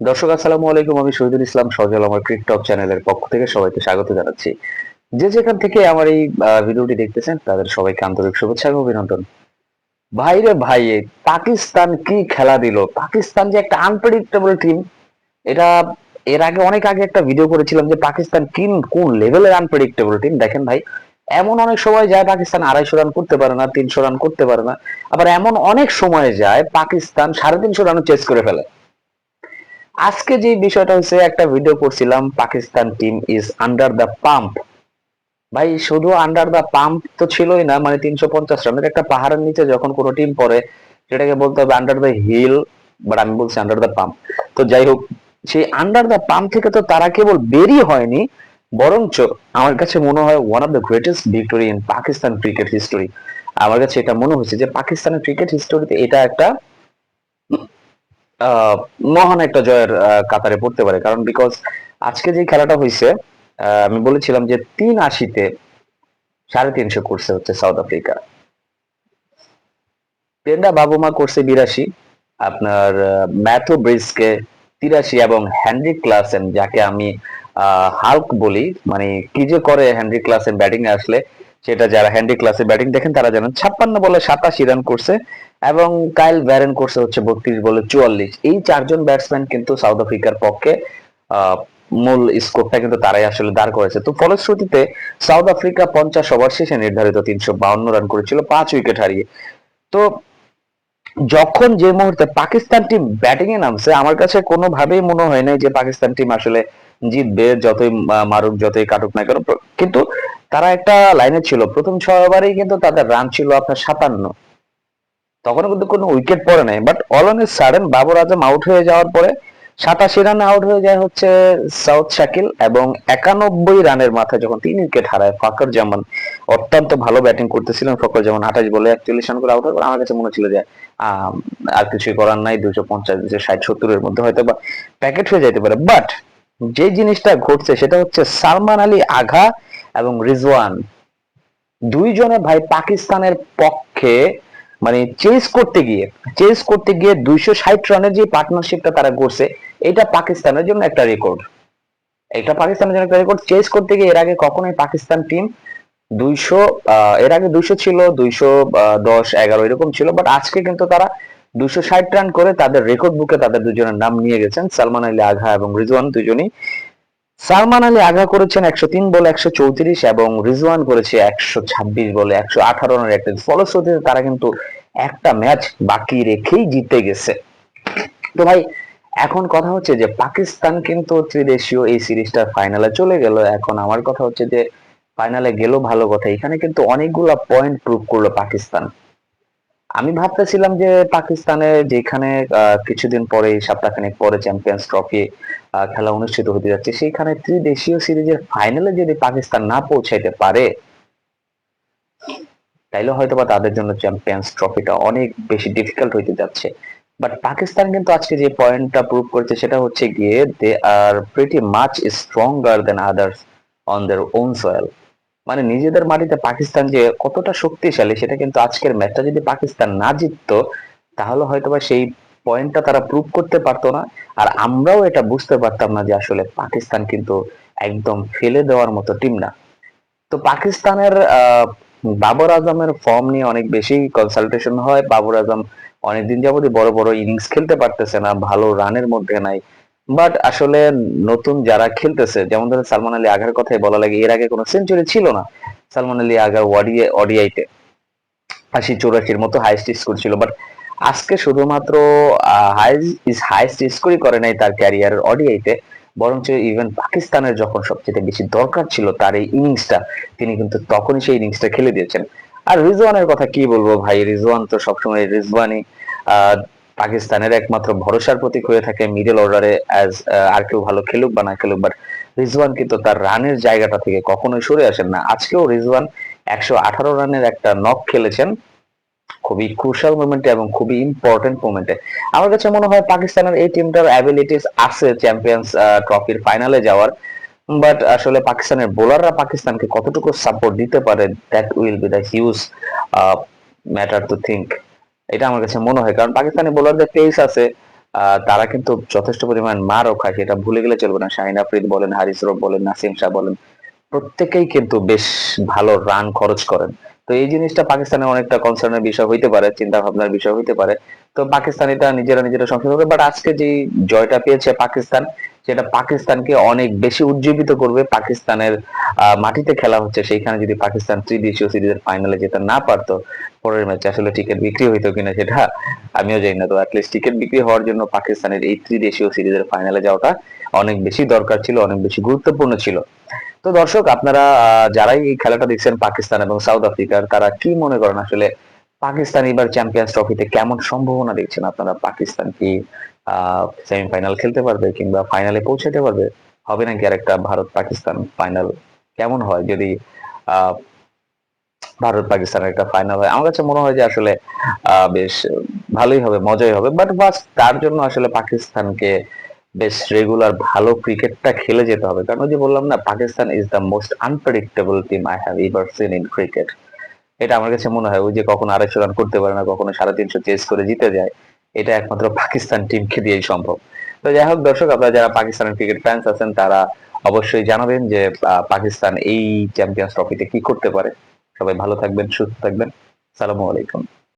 দর্শক, আসসালামু আলাইকুম। আমি শহীদুল ইসলাম সজল, আমার টিকটক চ্যানেলের পক্ষ থেকে সবাইকে স্বাগত জানাচ্ছি। যে যেখান থেকে আমার এই ভিডিওটি দেখতেছেন, তাদের সবাইকে আন্তরিক শুভেচ্ছা এবং অভিনন্দন। ভাইরে ভাই পাকিস্তান কি খেলা দিল? পাকিস্তান যে একটা আনপ্রেডিক্টেবল টিম এটা এর আগে, অনেক আগে একটা ভিডিও করেছিলাম যে পাকিস্তান কি কোন লেভেলের আনপ্রেডিক্টেবল টিম দেখেন ভাই, এমন অনেক সময় যায় পাকিস্তান আড়াইশো রান করতে পারে না, তিনশো রান করতে পারে না, আবার এমন অনেক সময় যায় পাকিস্তান সাড়ে তিনশো রানও চেস করে ফেলে। আজকে যে বিষয়টা হচ্ছে, একটা ভিডিও করছিলাম, Pakistan team is under the pump ভাই, শুধু আন্ডার দ্য পাম্প তো ছিলই না মানে তিনশো পঞ্চাশ রানের একটা পাহাড়ের নিচে যখন কোনো টিম পড়ে, সেটাকে বলতে হবে আন্ডার দ্য হিল বাট আমি বলছি আন্ডার দ্য পাম্প তো যাই হোক, সেই আন্ডার দ্য পাম্প থেকে তো তারা কেবল বেরই হয়নি, বরঞ্চ আমার কাছে মনে হয় one of the greatest victory in Pakistan cricket history আমার কাছে এটা মনে হয়েছে যে পাকিস্তানের ক্রিকেট হিস্টোরিতে এটা একটা মহান একটা জয়ের কাতারে পড়তে পারে। কারণ বিকজ আজকে যে খেলাটা হয়েছে আমি বলেছিলাম যে তিন আশিতে সাড়ে তিনশো করছে হচ্ছে সাউথ আফ্রিকা। পেন্ডা বাবুমা করছে বিরাশি, আপনার ম্যাথু ব্রিজকে তিরাশি এবং হ্যানরি ক্লাসেন, যাকে আমি হাল্ক বলি মানে কি যে করে হ্যানরি ক্লাসেন ব্যাটিং আসলে সেটা যারা হ্যানরি ক্লাসের ব্যাটিং দেখেন, তারা জানেন ছাপ্পান্ন বলে সাতাশি রান করছে এবং কাইল ভ্যারেন করছে হচ্ছে বত্রিশ বলে চুয়াল্লিশ। এই চারজন ব্যাটসম্যান কিন্তু সাউথ আফ্রিকার পক্ষে মূল স্কোরটা কিন্তু তারাই আসলে দাঁড় করেছে। তো ফলশ্রুতিতে সাউথ আফ্রিকা পঞ্চাশ ওভার শেষে নির্ধারিত তিনশো বাউন্ন রান করেছিল, পাঁচ উইকেট হারিয়ে। তো যখন যে মুহূর্তে পাকিস্তান টিম ব্যাটিং এ নামছে, আমার কাছে কোনোভাবেই মনে হয় নাই যে পাকিস্তান টিম আসলে জিতবে, যতই মারুক, যতই কাটুক না কেন, কিন্তু তারা একটা লাইনে ছিল। প্রথম ছয় ওভারেই কিন্তু তাদের রান ছিল আপনার সাতান্ন। তখন কিন্তু কোনো উইকেট পড়ে নাই। But all on sudden Babar Azam out হয়ে যাওয়ার পরে সাতাশি রানে আউট হয়ে যায় হচ্ছে সাউথ শাকিল এবং একানব্বই রানের মাথায় যখন তিন উইকেট হারায় ফাকর জামান। অত্যন্ত ভালো ব্যাটিং করতেছিলেন ফকর জামান। আঠাশ বলে একচল্লিশ রান করে আউট হয়ে আমার কাছে মনে ছিল যে আর কিছুই করার নাই। দুশো পঞ্চাশ দুশো ষাট, সত্তরের মধ্যে হয়তো বা প্যাকেট হয়ে যেতে পারে। বাট যে জিনিসটা ঘটছে সেটা হচ্ছে সালমান আলী আঘা এবং রিজওয়ান। দুইজনে ভাই পাকিস্তানের পক্ষে মানে চেস করতে গিয়ে চেস করতে গিয়ে দুইশো ষাট রানের যে পার্টনারশিপটা তারা করছে, এটা পাকিস্তানের জন্য একটা রেকর্ড এটা পাকিস্তানের জন্য একটা রেকর্ড চেস করতে গিয়ে এর আগে কখনোই পাকিস্তান টিম দুইশো এর আগে দুইশো ছিল, দুইশো দশ, এগারো, এরকম ছিল বাট আজকে কিন্তু তারা দুইশো ষাট রান করে তাদের রেকর্ড বুকে তাদের দুজনের নাম নিয়ে গেছেন সালমান আলী আঘা এবং রিজওয়ান দুজনই। সালমান আলী আঘা করেছেন একশো তিন বলে একশো চৌত্রিশ এবং রিজওয়ান করেছে একশো ছাব্বিশ বলে একশো আঠারো রানের একটা ফলশ্রুতিতে তারা কিন্তু একটা ম্যাচ বাকি রেখেই জিতে গেছে। তো ভাই, এখন কথা হচ্ছে যে পাকিস্তান কিন্তু ত্রিদেশীয় এই সিরিজটার ফাইনালে চলে গেল। এখন আমার কথা হচ্ছে যে ফাইনালে গেল ভালো কথা। এখানে কিন্তু অনেকগুলা পয়েন্ট প্রুভ করল পাকিস্তান। আমি ভাবতেছিলাম যে পাকিস্তানে যেখানে কিছুদিন পরে, সপ্তাহখানেক পরে চ্যাম্পিয়ন্স ট্রফি খেলা অনুষ্ঠিত হতে যাচ্ছে, সেইখানে ত্রিদেশীয় সিরিজের ফাইনালে যদি পাকিস্তান না পৌঁছাইতে পারে, তাইলে হয়তোবা তাদের জন্য চ্যাম্পিয়ন্স ট্রফিটা অনেক বেশি ডিফিকাল্ট হইতে যাচ্ছে। বাট পাকিস্তান কিন্তু আজকে যে পয়েন্টটা প্রুভ করছে, সেটা হচ্ছে গিয়ে they are pretty much stronger than others on their own soil মানে নিজেদের মাটিতে পাকিস্তান যে কতটা শক্তিশালী সেটা কিন্তু আজকের ম্যাচটা যদি পাকিস্তান না জিততো, তাহলে হয়তোবা সেই পয়েন্টটা তারা প্রুভ করতে পারতো না। আর আমরাও এটা বুঝতে পারতাম না যে আসলে পাকিস্তান কিন্তু একদম ফেলে দেওয়ার মতো টিম না। তো পাকিস্তানের বাবর আজমের ফর্ম নিয়ে অনেক বেশি কনসালটেশন হয়। বাবর আজম অনেকদিন যাবতই বড় বড় ইনিংস খেলতে পারতেছে না, ভালো রানের মধ্যে নাই। বাট আসলে নতুন যারা খেলতেছে, যেমন ধরেন সালমান আলী আঘার কথাই বলা লাগে, এর আগে কোনো সেঞ্চুরি ছিল না সালমান আলী আগা ওয়াডিয়ে ওডিআইতে আশি চৌরাশির মতো হাইস্ট স্কোর ছিল। বাট আজকে শুধুমাত্র হাইস্ট স্কোরই করে নাই তার ক্যারিয়ারের ওডিআইতে বরঞ্চ ইভেন পাকিস্তানের যখন সবচেয়ে বেশি দরকার ছিল তার এই ইনিংসটা তিনি কিন্তু তখনই সেই ইনিংসটা খেলে দিয়েছেন। আর রিজওয়ানের কথা কি বলব ভাই? রিজওয়ান তো সবসময় রিজওয়ানি পাকিস্তানের একমাত্র ভরসার প্রতীক হয়ে থাকে মিডল অর্ডারে অ্যাজ আর কেউ ভালো খেলুক বা না খেলুক বাট রিজওয়ান কিন্তু তার রানের জায়গাটা থেকে কখনোই সরে আসেন না। আজকেও রিজওয়ান একশো আঠারো রানের একটা নক খেলেছেন, খুবই ক্রুশাল মোমেন্টে এবং খুবই ইম্পর্টেন্ট মোমেন্টে আমার কাছে মনে হয় পাকিস্তানের এই টিমটার অ্যাবিলিটিস আছে চ্যাম্পিয়ন্স ট্রফির ফাইনালে যাওয়ার বাট আসলে পাকিস্তানের বোলাররা পাকিস্তানকে কতটুকু সাপোর্ট দিতে পারে that will be the huge matter to think এটা আমার কাছে মনে হয়। কারণ পাকিস্তানি বোলারদের পেস আছে তারা কিন্তু যথেষ্ট পরিমাণ মারও খায়, সেটা ভুলে গেলে চলবে না। শাহিন আফ্রিদ বলেন, হারিস রব বলেন, নাসিম শাহ বলেন, প্রত্যেকেই কিন্তু বেশ ভালো রান খরচ করেন। তো এই জিনিসটা পাকিস্তানের অনেকটা কনসার্নের বিষয় হইতে পারে চিন্তা ভাবনার বিষয় হইতে পারে। তো পাকিস্তানিটা নিজেরা নিজেরা সংশোধন করবে বাট আজকে যে জয়টা পেয়েছে পাকিস্তান সেটা পাকিস্তানকে অনেক বেশি উজ্জীবিত করবে, পাকিস্তানের মাটিতে খেলা হচ্ছে, সেইখানে যদি পাকিস্তান ত্রিদেশীয় সিরিজের ফাইনালে যেতে না পারতো, পরের ম্যাচে আসলে টিকিট বিক্রি হইতো কিনা সেটা আমিও জানি না। তো অ্যাটলিস্ট টিকিট বিক্রি হওয়ার জন্য পাকিস্তানের এই ত্রিদেশীয় সিরিজের ফাইনালে যাওয়াটা অনেক বেশি দরকার ছিল, অনেক বেশি গুরুত্বপূর্ণ ছিল। তো দর্শক, আপনারা যারাই এই খেলাটা দেখছেন, পাকিস্তান এবং সাউথ আফ্রিকার, তারা কি মনে করেন আসলে পাকিস্তান এবার চ্যাম্পিয়ন্স ট্রফিতে কেমন সম্ভাবনা দেখছেন? আপনারা পাকিস্তান কি সেমিফাইনাল খেলতে পারবে কিংবা ফাইনালে পৌঁছাতে পারবে? হবে নাকি আর একটা ভারত পাকিস্তান ফাইনাল কেমন হয় যদি ভারত পাকিস্তানের একটা ফাইনাল হয়? আমার কাছে মনে হয় যে আসলে বেশ ভালোই হবে, মজাই হবে। বাট বাস তার জন্য আসলে পাকিস্তানকে বেশ রেগুলার ভালো ক্রিকেটটা খেলে যেতে হবে। কারণ ওই যে বললাম না, Pakistan is the most unpredictable team I have ever seen in cricket এটা আমার কাছে মনে হয়, ওই যে কখনো আড়াইশো রান করতে পারে না, কখনো সাড়ে তিনশো চেস করে জিতে যায়, এটা একমাত্র পাকিস্তান টিমকে দিয়েই সম্ভব। তো যাই হোক দর্শক, আপনারা যারা পাকিস্তানের ক্রিকেট ফ্যান্স আছেন, তারা অবশ্যই জানাবেন যে পাকিস্তান এই চ্যাম্পিয়ন্স ট্রফিতে কি করতে পারে। সবাই ভালো থাকবেন, সুস্থ থাকবেন। সালামু আলাইকুম।